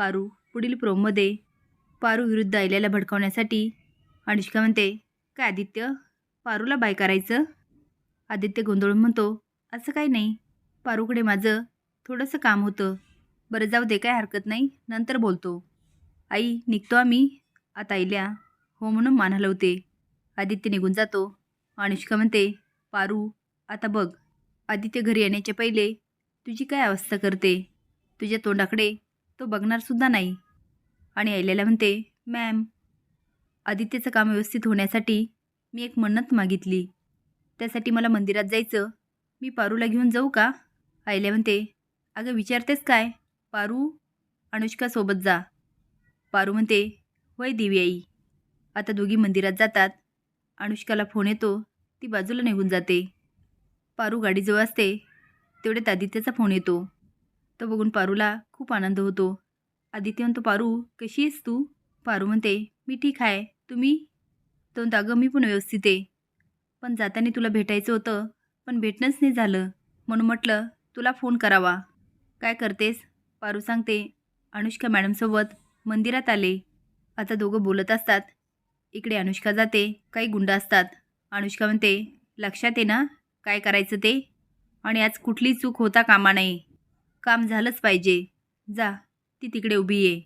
पारू पुढील प्रोममध्ये पारू विरुद्ध आयल्याला भडकावण्यासाठी. अनुष्का म्हणते काय आदित्य? पारूला बाय करायचं? आदित्य गोंधळून म्हणतो असं काही नाही. पारूकडे माझं थोडंसं काम होतं. बरं जाऊ दे काय हरकत नाही. नंतर बोलतो आई निघतो आम्ही. आता आईल्या हो म्हणून मान हलवते. आदित्य निघून जातो. अनुष्का म्हणते पारू आता बघ. आदित्य घरी येण्याच्या पहिले तुझी काय अवस्था करते? तुझ्या तोंडाकडे तो बघणारसुद्धा नाही. आणि आयल्याला म्हणते मॅम आदित्यचं काम व्यवस्थित होण्यासाठी मी एक मन्नत मागितली. त्यासाठी मला मंदिरात जायचं. मी पारूला घेऊन जाऊ का? आयल्या म्हणते अगं विचारतेस काय? पारू अनुष्कासोबत जा. पारू म्हणते वय दिवी आई आता दोघी मंदिरात जातात. अनुष्काला फोन येतो ती बाजूला निघून जाते. पारू गाडीजवळ असते तेवढ्यात आदित्यचा फोन येतो. तो बघून पारूला खूप आनंद होतो. आदित्य म्हणतो पारू कशी आहेस तू? पारू म्हणते मी ठीक आहे. तुम्ही? तो म्हणतो अगं मी पण व्यवस्थित आहे. पण जाताना तुला भेटायचं होतं पण भेटणंच नाही झालं. म्हणून म्हटलं तुला फोन करावा. काय करतेस? पारू सांगते अनुष्का मॅडमसोबत मंदिरात आले. आता दोघं बोलत असतात. इकडे अनुष्का जाते काही गुंड असतात. अनुष्का म्हणते लक्षात आहे ना काय करायचं ते? आणि आज कुठली चूक होता कामा नाही काम झालंच पाहिजे. जा ती तिकडे उभी आहे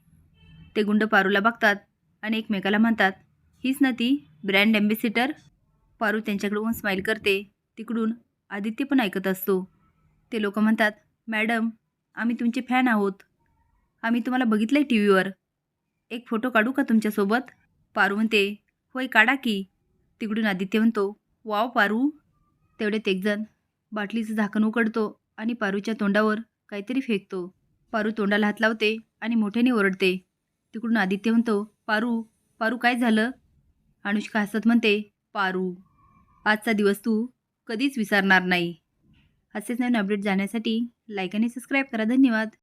ते गुंड पारूला बघतात आणि एकमेकाला म्हणतात हीच ना ती ब्रँड ॲम्बेसिटर पारू त्यांच्याकडून स्माईल करते. तिकडून आदित्य पण ऐकत असतो. ते लोक म्हणतात मॅडम आम्ही तुमचे फॅन आहोत. आम्ही तुम्हाला बघितलं आहे टी व्हीवर एक फोटो काढू का तुमच्यासोबत? पारू म्हणते होय काढा की. तिकडून आदित्य म्हणतो वाव पारू. तेवढ्यात एकजण बाटलीचं झाकण उकडतो आणि पारूच्या तोंडावर काहीतरी फेकतो. पारू तोंडाला हात लावते आणि मोठ्याने ओरडते. तिकडून आदित्य म्हणतो पारू पारू काय झालं? अनुष्का हसत म्हणते पारू आजचा दिवस तू कधीच विसरणार नाही. असेच नवीन अपडेट जाण्यासाठी लाईक आणि सबस्क्राईब करा. धन्यवाद.